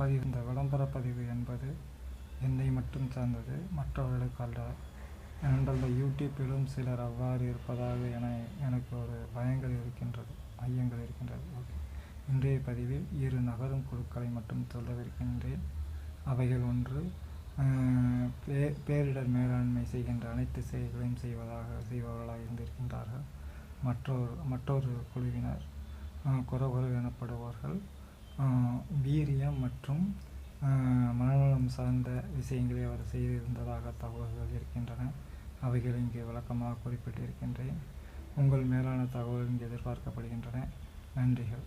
பதிவு இந்த விளம்பர பதிவு என்பது என்னை மட்டும் சார்ந்தது மற்றவர்களுக்கு அல்ல. ஏனென்றால் இந்த யூடியூப்பிலும் சிலர் அவ்வாறு இருப்பதாக என எனக்கு ஒரு பயங்கள் இருக்கின்றது ஐயங்கள் இருக்கின்றது. ஓகே. இன்றைய பதிவில் இரு நகரும் குழுக்களை மட்டும் சொல்லவிருக்கின்றேன். அவைகள் ஒன்று பே பேரிடர் மேலாண்மை செய்கின்ற அனைத்து செயல்களையும் செய்வதாக செய்பவர்களாக இருந்திருக்கின்றார்கள். மற்றொரு மற்றொரு குழுவினர் ஆஹ், எனப்படுவார்கள் வீரியம் மற்றும் மனநலம் சார்ந்த விஷயங்களை அவர் செய்திருந்ததாக தகவல்கள் இருக்கின்றன. அவைகள் இங்கே விளக்கமாக குறிப்பிட்டிருக்கின்றேன். உங்கள் மேலான தகவல் இங்கு எதிர்பார்க்கப்படுகின்றன. நன்றிகள்.